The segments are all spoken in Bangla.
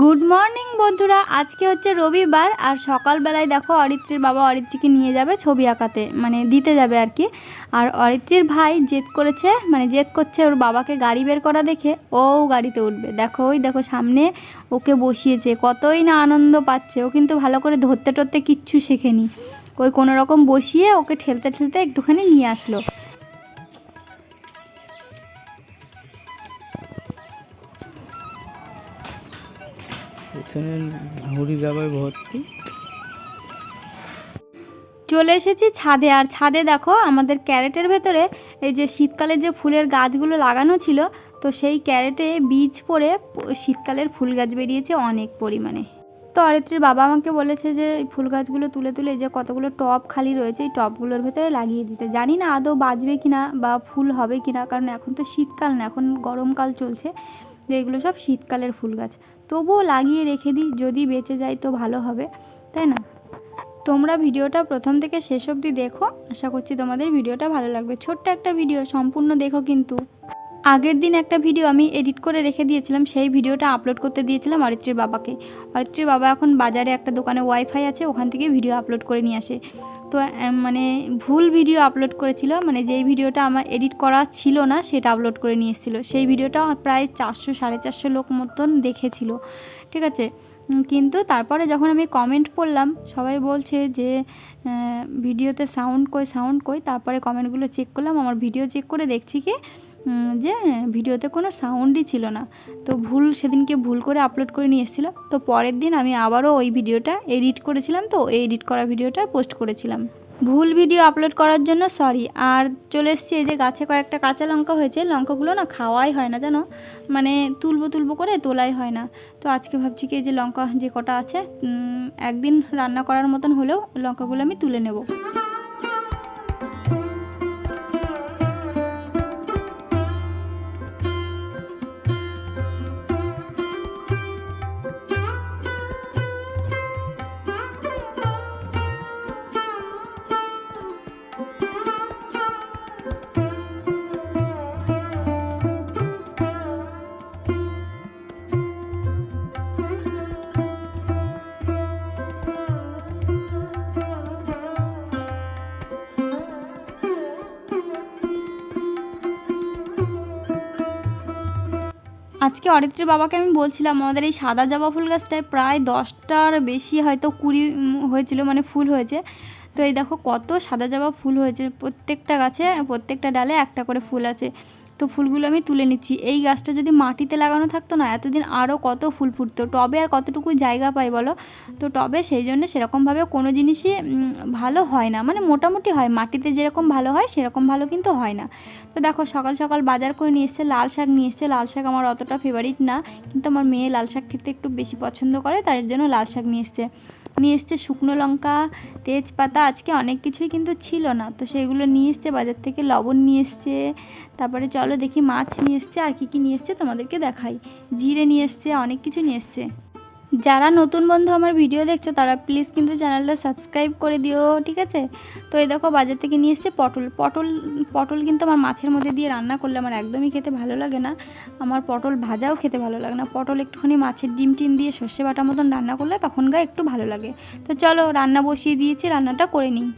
গুড মর্নিং, বন্ধুরা। আজকে হচ্ছে রবিবার, আর সকালবেলায় দেখো অরিত্রীর বাবা অরিত্রীকে নিয়ে যাবে ছবি আঁকাতে মানে দিতে যাবে আর কি। আর অরিত্রীর ভাই জেদ করেছে মানে জেদ করছে ওর বাবাকে গাড়ি বের করা দেখে, ও গাড়িতে উঠবে। দেখো, ওই দেখো সামনে ওকে বসিয়েছে, কতই না আনন্দ পাচ্ছে। ও কিন্তু ভালো করে ধরতে টরতে কিচ্ছু শেখেনি। ওই কোনো রকম বসিয়ে ওকে ঠেলতে ঠেলতে একটুখানি নিয়ে আসলো। পেছনে হুড়ি গাবায় ভর্তি চলে এসেছি ছাদে। আর ছাদে দেখো, আমাদের ক্যারেটের ভেতরে এই যে শীতকালে যে ফুলের গাছগুলো লাগানো ছিল, তো সেই ক্যারেটে বীজ পড়ে শীতকালের ফুল গাছ বেরিয়েছে অনেক পরিমাণে। তো অরিত্রীর বাবা আমাকে বলেছে যে, এই ফুল গাছগুলো তুলে তুলে যে কতগুলো টব খালি রয়েছে, এই টবগুলোর ভেতরে লাগিয়ে দিতে। জানি না আদৌ বাঁচবে কিনা বা ফুল হবে কিনা, কারণ এখন তো শীতকাল না, এখন গরমকাল চলছে। যে এগুলো সব শীতকালের ফুল গাছ। তবুও লাগিয়ে রেখে দিই, যদি বেঁচে যায় তো ভালো হবে, তাই না? তোমরা ভিডিওটা প্রথম থেকে শেষ অবধি দেখো। আশা করছি তোমাদের ভিডিওটা ভালো লাগবে। ছোট্ট একটা ভিডিও, সম্পূর্ণ দেখো কিন্তু। আগের দিন একটা ভিডিও আমি এডিট করে রেখে দিয়েছিলাম, সেই ভিডিওটা আপলোড করতে দিয়েছিলাম অরিত্রীর বাবাকে। অরিত্রীর বাবা এখন বাজারে একটা দোকানে ওয়াইফাই আছে, ওখান থেকে ভিডিও আপলোড করে নিয়ে আসে। তো মানে ভুল ভিডিও আপলোড করেছিল মানে যেই ভিডিওটা আমার এডিট করা ছিল না, সেটা আপলোড করে নিয়ে এসেছিল। সেই ভিডিওটা প্রায় চারশো, সাড়ে চারশো লোক মতন দেখেছিল। ঠিক আছে? কিন্তু তারপরে যখন আমি কমেন্ট পড়লাম সবাই বলছে যে ভিডিওতে সাউন্ড কই সাউন্ড কই, তারপরে কমেন্টগুলো চেক করলাম, আমার ভিডিও চেক করে দেখছি কি যে ভিডিওতে কোনো সাউন্ডই ছিল না। তো ভুল সেদিনকে ভুল করে আপলোড করে নিয়ে এসেছিল। তো পরের দিন আমি আবারও ওই ভিডিওটা এডিট করেছিলাম তো এডিট করা ভিডিওটা পোস্ট করেছিলাম। ভুল ভিডিও আপলোড করার জন্য সরি আর চলে এসেছি এই যে গাছে কয়েকটা কাঁচা লঙ্কা হয়েছে, লঙ্কাগুলো না খাওয়াই হয় না জানো? মানে তুলবো তুলবো করে তোলাই হয় না। তো আজকে ভাবছি কি এই যে লঙ্কা যে কটা আছে একদিন রান্না করার মতন হলেও লঙ্কাগুলো আমি তুলে নেব। আজকে অরিত্রের বাবাকে আমি বলছিলাম, আমাদের এই সাদা জবা ফুল গাছটায় প্রায় দশটার বেশি হয়তো কুড়ি হয়েছিল মানে ফুল হয়েছে। তো এই দেখো কত সাদা জবা ফুল হয়েছে। প্রত্যেকটা গাছে, প্রত্যেকটা ডালে একটা করে ফুল আছে। তো ফুলগুলো আমি তুলে নিচ্ছি। এই গাছটা যদি মাটিতে লাগানো থাকতো না, এতদিন আরও কত ফুল ফুটতো। টবে আর কতটুকু জায়গা পাই বলো? তো টবে সেই জন্য সেরকমভাবে কোনো জিনিসই ভালো হয় না। মানে মোটামুটি হয়। মাটিতে যেরকম ভালো হয়, সেরকম ভালো কিন্তু হয় না। তো দেখো, সকাল সকাল বাজার করে নিয়ে এসছে, লাল শাক নিয়ে এসছে। লাল শাক আমার অতটা ফেভারিট না। কিন্তু আমার মেয়ে লাল শাক খেতে একটু বেশি পছন্দ করে, তাই জন্য লাল শাক নিয়ে এসছে। নিয়ে এসছে শুকনো লঙ্কা, তেজপাতা, আজকে অনেক কিছুই কিন্তু ছিল না। তো সেগুলো নিয়ে এসছে, বাজার থেকে লবণ নিয়ে এসছে, তারপরে চলো দেখি মাছ নিয়ে এসছে, আর কী কী নিয়ে এসছে তোমাদেরকে দেখাই। জিরে নিয়ে এসছে, অনেক কিছু নিয়ে এসছে। যারা নতুন বন্ধু আমার ভিডিও দেখছ, তারা প্লিজ কিন্তু চ্যানেলটা সাবস্ক্রাইব করে দিও, ঠিক আছে? তো এই দেখো বাজার থেকে নিয়ে এসছে পটল। পটল পটল কিন্তু আমার মাছের মধ্যে দিয়ে রান্না করলে আমার একদমই খেতে ভালো লাগে না। আমার পটল ভাজাও খেতে ভালো লাগে না। পটল একটুখানি মাছের ডিম টিম দিয়ে সর্ষে বাটা মতন রান্না করলে তখন গায়ে একটু ভালো লাগে। তো চলো রান্না বসিয়ে দিয়েছি, রান্নাটা করে নিই।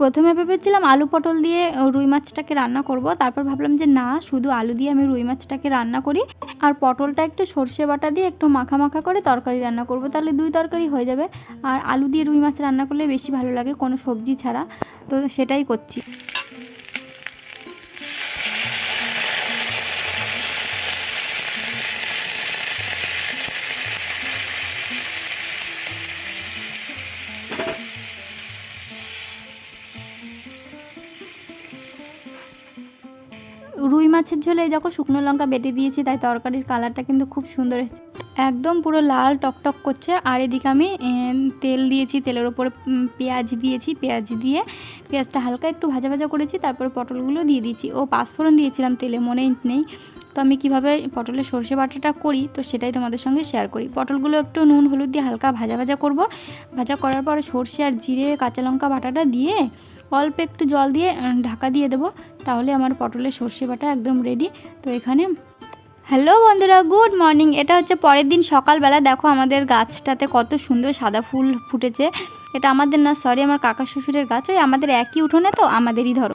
প্রথমে ভেবেছিলাম আলু পটল দিয়ে রুই মাছটাকে রান্না করব। তারপর ভাবলাম যে না, শুধু আলু দিয়ে আমি রুই মাছটাকে রান্না করি। আর পটলটা একটু সর্ষে বাটা দিয়ে একটু মাখা মাখা করে তরকারি রান্না করব। তাহলে দুই তরকারি হয়ে যাবে। আর আলু দিয়ে রুই মাছ রান্না করলে বেশি ভালো লাগে কোনো সবজি ছাড়া। তো সেটাই করছি। রুই মাছের ঝোলে যখন শুকনো লঙ্কা বেটে দিয়েছি, তাই তরকারির কালারটা কিন্তু খুব সুন্দর এসেছে। একদম পুরো লাল টকটক করছে, আর এদিকে আমি তেল দিয়েছি, তেলের ওপরে পেঁয়াজ দিয়েছি, পেঁয়াজ দিয়ে পেঁয়াজটা হালকা একটু ভাজা ভাজা করেছি, তারপর পটলগুলো দিয়ে দিয়েছি। ও পাঁচফোড়ন দিয়েছিলাম, তেলে মনে নেই। তো আমি কীভাবে পটলের সর্ষে বাটাটা করি, তো সেটাই তোমাদের সঙ্গে শেয়ার করি। পটলগুলো একটু নুন, হলুদ দিয়ে হালকা ভাজা ভাজা করব। ভাজা করার পর সর্ষে আর জিরে, কাঁচা লঙ্কা বাটাটা দিয়ে অল্প একটু জল দিয়ে ঢাকা দিয়ে দেবো। তাহলে আমার পটলের সর্ষে বাটা একদম রেডি তো এখানে হ্যালো বন্ধুরা গুড মর্নিং এটা হচ্ছে পরের দিন সকালবেলা। দেখো আমাদের গাছটাতে কত সুন্দর সাদা ফুল ফুটেছে। এটা আমাদের না সরি আমার কাকা শ্বশুরের গাছ। ওই আমাদের একই উঠোনে তো, আমাদেরই ধরো।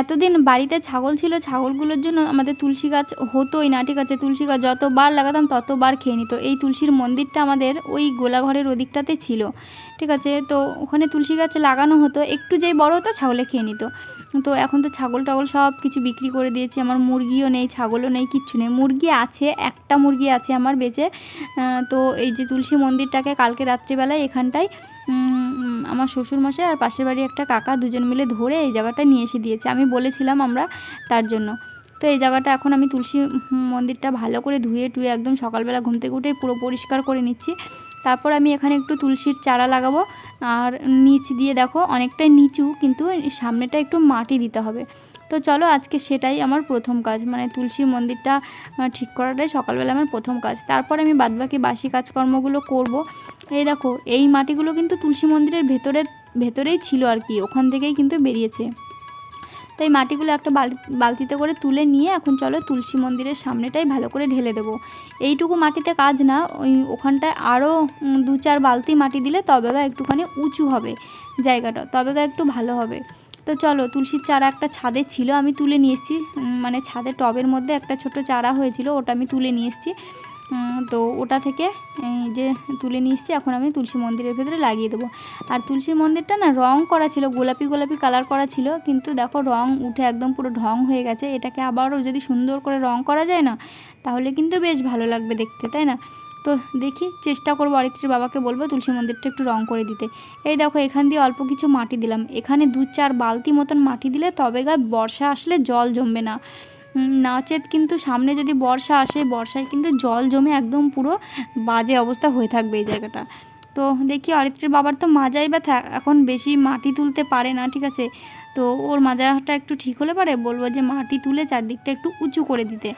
এতদিন বাড়িতে ছাগল ছিল, ছাগলগুলোর জন্য আমাদের তুলসী গাছ হতোই না, ঠিক আছে? তুলসী গাছ যতবার লাগাতাম ততবার খেয়ে নিত। এই তুলসীর মন্দিরটা আমাদের ওই গোলাঘরের ওদিকটাতে ছিল, ঠিক আছে? তো ওখানে তুলসী গাছ লাগানো হতো, একটু যেই বড় হতো ছাগলে খেয়ে নিত। তো এখন তো ছাগল টাগল সব কিছু বিক্রি করে দিয়েছি, আমার মুরগিও নেই, ছাগলও নেই, কিচ্ছু নেই। মুরগি আছে, একটা মুরগি আছে আমার বেঁচে তো এই যে তুলসী মন্দিরটাকে কালকে রাত্রিবেলায় এখানটায় আমার শ্বশুরমশাই আর পাশের বাড়ি একটা কাকা দুজন মিলে ধরে এই জায়গাটা নিয়ে এসে দিয়েছে। আমি বলেছিলাম আমরা তার জন্য। তো এই জায়গাটা এখন আমি তুলসী মন্দিরটা ভালো করে ধুয়ে টুয়ে একদম সকালবেলা ঘুম থেকে উঠে পুরো পরিষ্কার করে নিচ্ছি। তারপর আমি এখানে একটু তুলসীর চারা লাগাবো। আর নিচ দিয়ে দেখো অনেকটাই নিচু, কিন্তু সামনেটা একটু মাটি দিতে হবে। তো চলো আজকে সেটাই আমার প্রথম কাজ। মানে তুলসী মন্দিরটা ঠিক করাটাই সকালবেলা আমার প্রথম কাজ। তারপর আমি বাদবাকি বাসি কাজকর্মগুলো করব। এই দেখো, এই মাটিগুলো কিন্তু তুলসী মন্দিরের ভেতরে, ভেতরেই ছিল আর কি, ওখান থেকেই কিন্তু বেরিয়েছে। তাই মাটিগুলো একটা বাল- বালতিতে করে তুলে নিয়ে এখন চলো তুলসী মন্দিরের সামনেটাই ভালো করে ঢেলে দেবো। এইটুকু মাটিতে কাজ না, ওই ওখানটায় আরও দু চার বালতি মাটি দিলে তবে গা একটুখানি উঁচু হবে জায়গাটা তবে গা একটু ভালো হবে। তো চলো, তুলসীর চারা একটা ছাদে ছিল, আমি তুলে নিয়ে এসেছি মানে ছাদের টবের মধ্যে একটা ছোট চারা হয়েছিল, ওটা আমি তুলে নিয়ে এসেছি। তো ওটা থেকে, এই যে তুলে নিয়ে এখন আমি তুলসী মন্দিরের ভেতরে লাগিয়ে দেবো। আর তুলসী মন্দিরটা না রং করা ছিল, গোলাপি গোলাপি কালার করা ছিল, কিন্তু দেখো রং উঠে একদম পুরো ঢং হয়ে গেছে। এটাকে আবারও যদি সুন্দর করে রং করা যায় না, তাহলে কিন্তু বেশ ভালো লাগবে দেখতে, তাই না? তো দেখি, চেষ্টা করব অরিত্রীর বাবাকে বলব তুলসী মন্দিরটা একটু রং করে দিতে। এই দেখো, এখান দিয়ে অল্প কিছু মাটি দিলাম। এখানে দু চার বালতি মতন মাটি দিলে তবে গা বর্ষা আসলে জল জমবে না। নাচেত কিন্তু সামনে যদি বর্ষা আসে, বর্ষায় কিন্তু জল জমে একদম পুরো বাজে অবস্থা হয়ে থাকবে এই জায়গাটা। তো দেখি অরিত্রের বাবার তো মাজাই বা এখন বেশি মাটি তুলতে পারে না, ঠিক আছে? তো ওর মাজাটা একটু ঠিক হলে পারে? বলব যে মাটি তুলে চারদিকটা একটু উঁচু করে দিতে।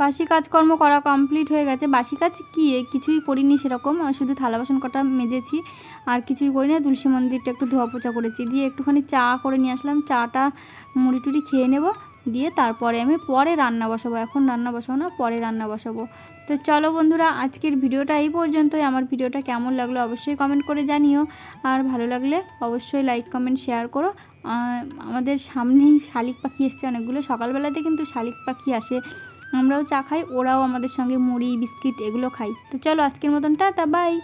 বাসি কাজকর্ম করা কমপ্লিট হয়ে গেছে। বাসি কাজ কি? কিছুই করিনি সেরকম। শুধু থালা বাসন কটা মেজেছি। আর কিছুই করি না। তুলসী মন্দিরটা একটু ধোয়া পোছা করেছি। দিয়ে একটুখানি চা করে নিয়ে আসলাম। চাটা মুড়ি টুড়ি খেয়ে নেব। দিয়ে তারপরে আমি পরে রান্না বসাবো। এখন রান্না বসাবো না, পরে রান্না বসাবো। তো চলো বন্ধুরা, আজকের ভিডিওটা এই পর্যন্তই। আমার ভিডিওটা কেমন লাগল অবশ্যই কমেন্ট করে জানিও। আর ভালো লাগলে অবশ্যই লাইক কমেন্ট শেয়ার করো। আমাদের সামনেই শালিক পাখি এসছে অনেকগুলো। সকালবেলাতে কিন্তু শালিক পাখি আসে। আমরাও চা খাই, ওরাও আমাদের সঙ্গে মুড়ি, বিস্কিট এগুলো খাই। তো চলো আজকের মতন টাটা বাই